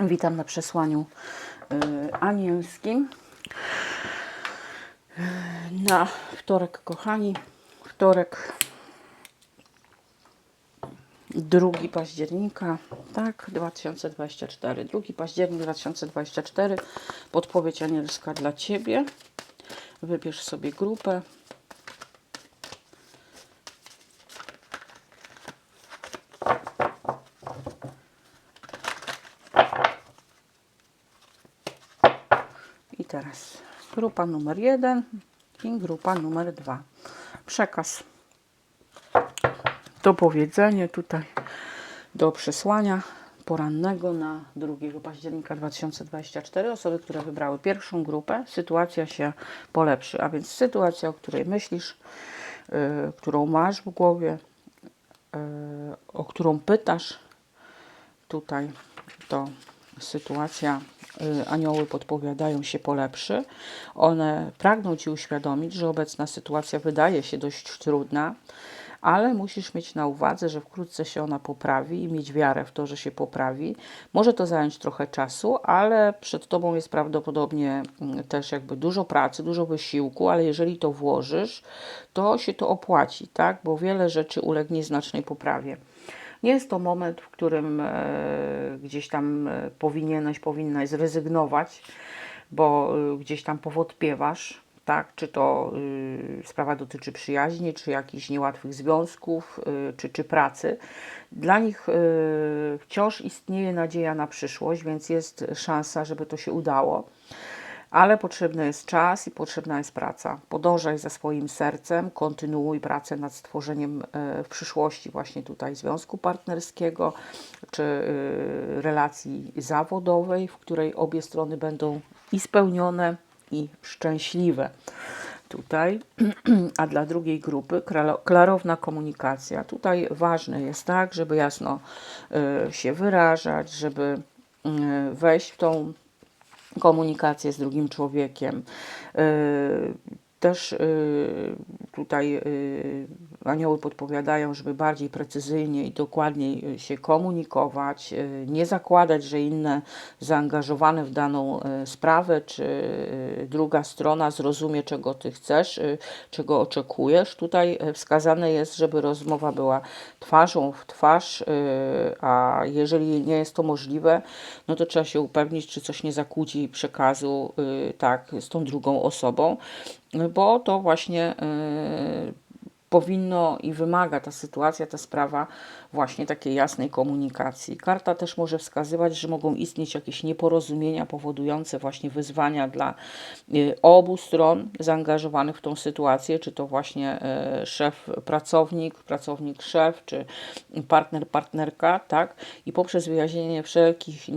Witam na przesłaniu y, anielskim. Y, Na wtorek, kochani, wtorek 2 października, tak, 2024. 2 październik 2024. Podpowiedź anielska dla Ciebie. Wybierz sobie grupę. Teraz grupa numer jeden i grupa numer dwa. Przekaz. To powiedzenie tutaj do przesłania porannego na 2 października 2024. Osoby, które wybrały pierwszą grupę, sytuacja się polepszy. A więc sytuacja, o której myślisz, yy, którą masz w głowie, yy, o którą pytasz, tutaj to sytuacja, y, anioły podpowiadają się polepszy. One pragną Ci uświadomić, że obecna sytuacja wydaje się dość trudna, ale musisz mieć na uwadze, że wkrótce się ona poprawi i mieć wiarę w to, że się poprawi. Może to zająć trochę czasu, ale przed Tobą jest prawdopodobnie mm, też jakby dużo pracy, dużo wysiłku, ale jeżeli to włożysz, to się to opłaci, tak? Bo wiele rzeczy ulegnie znacznej poprawie. Nie jest to moment, w którym e, gdzieś tam e, powinieneś, powinnaś zrezygnować, bo e, gdzieś tam powątpiewasz, tak? Czy to y, sprawa dotyczy przyjaźni, czy jakichś niełatwych związków, y, czy, czy pracy. Dla nich y, wciąż istnieje nadzieja na przyszłość, więc jest szansa, żeby to się udało ale potrzebny jest czas i potrzebna jest praca. Podążaj za swoim sercem, kontynuuj pracę nad stworzeniem e, w przyszłości właśnie tutaj związku partnerskiego czy e, relacji zawodowej, w której obie strony będą i spełnione, i szczęśliwe. Tutaj, a dla drugiej grupy klarowna komunikacja. Tutaj ważne jest tak, żeby jasno e, się wyrażać, żeby wejść w tą komunikację z drugim człowiekiem. Yy, Też yy, tutaj yy, anioły podpowiadają, żeby bardziej precyzyjnie i dokładniej yy, się komunikować, yy, nie zakładać, że inne zaangażowane w daną yy, sprawę, czy druga strona zrozumie, czego ty chcesz, czego oczekujesz. Tutaj wskazane jest, żeby rozmowa była twarzą w twarz, a jeżeli nie jest to możliwe, no to trzeba się upewnić, czy coś nie zakłóci przekazu tak, z tą drugą osobą, bo to właśnie powinno i wymaga ta sytuacja, ta sprawa właśnie takiej jasnej komunikacji. Karta też może wskazywać, że mogą istnieć jakieś nieporozumienia powodujące właśnie wyzwania dla y, obu stron zaangażowanych w tą sytuację, czy to właśnie y, szef, pracownik, pracownik, szef, czy partner, partnerka, tak? I poprzez wyjaśnienie wszelkich y,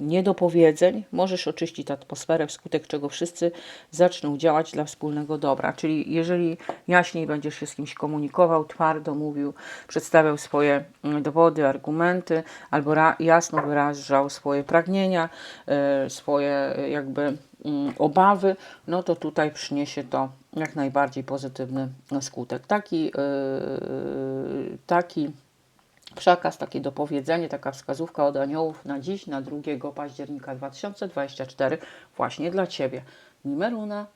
niedopowiedzeń możesz oczyścić atmosferę, wskutek czego wszyscy zaczną działać dla wspólnego dobra. Czyli jeżeli jaśniej będziesz się z kimś komunikował, twardo mówił, przedstawiał swoje mm, dowody, argumenty, albo jasno wyrażał swoje pragnienia, y, swoje y, jakby mm, obawy, no to tutaj przyniesie to jak najbardziej pozytywny skutek. Taki, yy, taki przekaz, takie dopowiedzenie, taka wskazówka od aniołów na dziś, na 2 października 2024 właśnie dla Ciebie. Nimeruna.